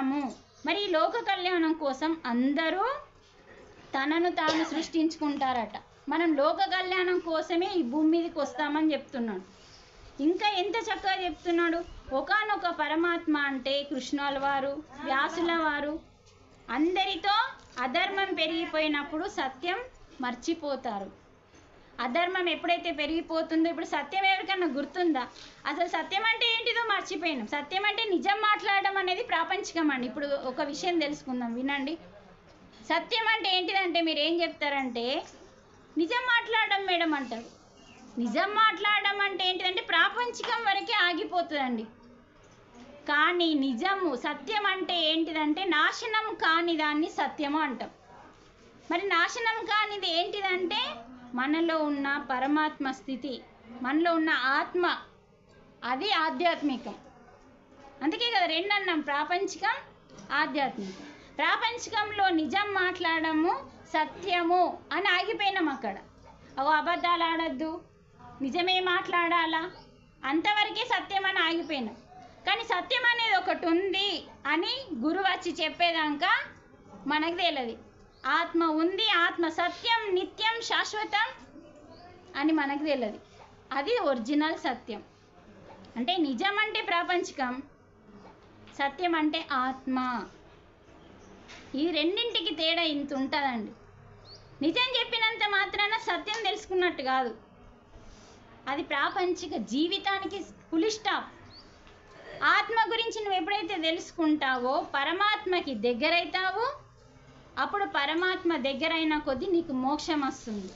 కళ్యాణము మరి ఈ లోక కళ్యాణం కోసం అందరూ తనను తాను సృష్టించుకుంటారట. మనం లోక కళ్యాణం కోసమే ఈ భూమి మీదకి వస్తామని చెప్తున్నాడు. ఇంకా ఎంత చక్కగా చెప్తున్నాడు? ఒకానొక పరమాత్మ అంటే కృష్ణుల వారు వ్యాసుల వారు. అందరితో అధర్మం పెరిగిపోయినప్పుడు సత్యం మర్చిపోతారు. అధర్మం ఎప్పుడైతే పెరిగిపోతుందో ఇప్పుడు సత్యం ఎవరికన్నా గుర్తుందా? అసలు సత్యం అంటే ఏంటిదో మర్చిపోయినాం. సత్యం అంటే నిజం మాట్లాడడం అనేది ప్రాపంచికం అండి. ఇప్పుడు ఒక విషయం తెలుసుకుందాం వినండి. సత్యం అంటే ఏంటిదంటే మీరు ఏం చెప్తారంటే నిజం మాట్లాడడం మేడం అంటారు. నిజం మాట్లాడడం అంటే ఏంటిదంటే ప్రాపంచికం వరకే ఆగిపోతుందండి. కానీ నిజము సత్యం అంటే ఏంటిదంటే నాశనం కాని దాన్ని సత్యము అంటాం. మరి నాశనం కానిది ఏంటిదంటే మనలో ఉన్న పరమాత్మ స్థితి మనలో ఉన్న ఆత్మ. అది ఆధ్యాత్మికం. అందుకే కదా రెండు అన్నాం ప్రాపంచికం ఆధ్యాత్మికం. ప్రాపంచికంలో నిజం మాట్లాడము సత్యము అని ఆగిపోయినాం అక్కడ. అగో అబద్ధాలు ఆడద్దు నిజమే మాట్లాడాలా? అంతవరకే సత్యం అని ఆగిపోయినాం. కానీ సత్యం అనేది ఒకటి ఉంది అని గురువు వచ్చి చెప్పేదాకా మనకు తెలియదు. ఆత్మ ఉంది ఆత్మ సత్యం నిత్యం శాశ్వతం అని మనకు తెలియదు. అది ఒరిజినల్ సత్యం. అంటే నిజం అంటే ప్రాపంచికం సత్యం అంటే ఆత్మ. ఈ రెండింటికి తేడా ఇంత ఉంటుందండి. నిజం చెప్పినంత మాత్రాన సత్యం తెలుసుకున్నట్టు కాదు. అది ప్రాపంచిక జీవితానికి పులి స్టాప్. ఆత్మ గురించి నువ్వు ఎప్పుడైతే తెలుసుకుంటావో పరమాత్మకి దగ్గరైతావో అప్పుడు పరమాత్మ దగ్గరైన కొద్దీ నీకు మోక్షం వస్తుంది.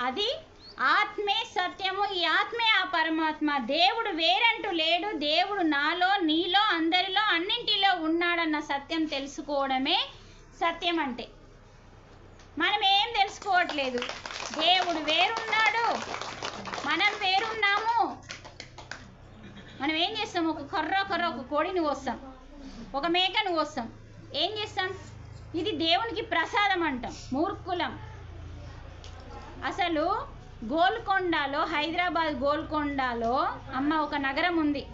అది ఆత్మే సత్యము. ఈ ఆత్మే ఆ పరమాత్మ. దేవుడు వేరంటూ లేడు. దేవుడు నాలో నీలో అందరిలో అన్నింటిలో ఉన్నాడన్న సత్యం తెలుసుకోవడమే సత్యం అంటే. మనం ఏం తెలుసుకోవట్లేదు? దేవుడు వేరున్నాడు. మనం వేరున్నాము. మనం ఏం చేస్తాం? ఒక కర్ర కర్ర ఒక కోడిని కోస్తాం. ఒక మేకను కోస్తాం. ఏం చేస్తాం? ఇది దేవునికి ప్రసాదం అంటాం మూర్ఖులం. అసలు గోల్కొండలో హైదరాబాద్ గోల్కొండలో అమ్మ ఒక నగరం ఉంది.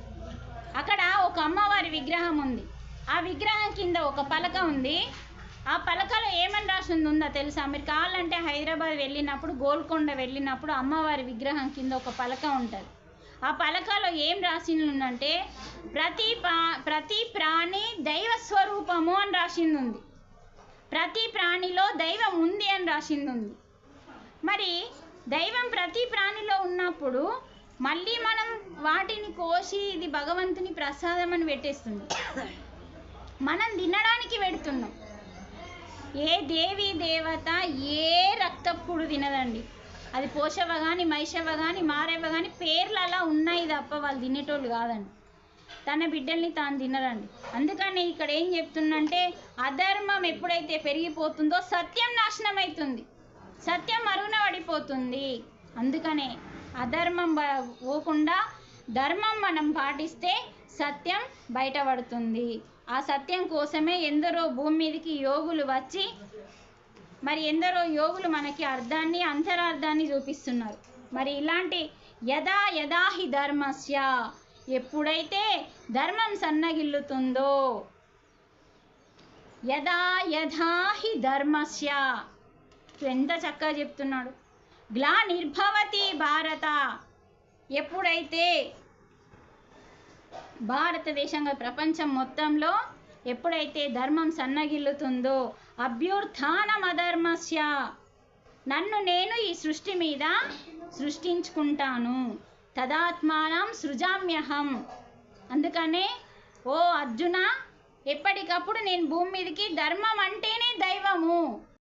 అక్కడ ఒక అమ్మవారి విగ్రహం ఉంది. ఆ విగ్రహం కింద ఒక పలక ఉంది. ఆ పలకలో ఏమని రాసింది ఉందో తెలుసా? మీరు కావాలంటే హైదరాబాద్ వెళ్ళినప్పుడు గోల్కొండ వెళ్ళినప్పుడు అమ్మవారి విగ్రహం కింద ఒక పలక ఉంటుంది. ఆ పలకలో ఏం రాసి ఉందంటే ప్రతి పా ప్రతి ప్రాణి దైవ స్వరూపము అని రాసింది ఉంది. ప్రతి ప్రాణిలో దైవం ఉంది అని రాసింది ఉంది మరి దైవం ప్రతి ప్రాణిలో ఉన్నప్పుడు మళ్ళీ మనం వాటిని కోసి ఇది భగవంతుని ప్రసాదం అని పెట్టేస్తుంది. మనం తినడానికి పెడుతున్నాం. ఏ దేవి దేవత ఏ రక్తప్పుడు తినదండి. అది పోషవ కానీ మైషవ కానీ మారేవ కానీ పేర్లు అలా ఉన్నాయి తప్ప వాళ్ళు తినేటోళ్ళు కాదండి. తన బిడ్డల్ని తాను తినరండి. అందుకని ఇక్కడ ఏం చెప్తుందంటే అధర్మం ఎప్పుడైతే పెరిగిపోతుందో సత్యం నాశనం అవుతుంది సత్యం మరుగున పడిపోతుంది అందుకనే అధర్మం బ- పోకుండా ధర్మం మనం పాటిస్తే సత్యం బయటపడుతుంది. ఆ సత్యం కోసమే ఎందరో భూమి మీదకి యోగులు వచ్చి మరి ఎందరో యోగులు మనకి అర్థాన్ని అంతరార్థాన్ని చూపిస్తున్నారు. మరి ఇలాంటి యదా యదా హి ధర్మస్య ఎప్పుడైతే ధర్మం సన్నగిల్లుతుందో యదా యథా హి ధర్మస్య. ఎంత చక్కగా చెప్తున్నాడు. గ్లా నిర్భవతి భారత. ఎప్పుడైతే భారతదేశంగా ప్రపంచం మొత్తంలో ఎప్పుడైతే ధర్మం సన్నగిల్లుతుందో అభ్యుర్థానం అధర్మస్య. నన్ను నేను ఈ సృష్టి మీద సృష్టించుకుంటాను. తదాత్మానం సృజామ్యహం. అందుకనే ఓ అర్జున ఎప్పటికప్పుడు నేను భూమి మీదకి ధర్మం అంటేనే దైవము.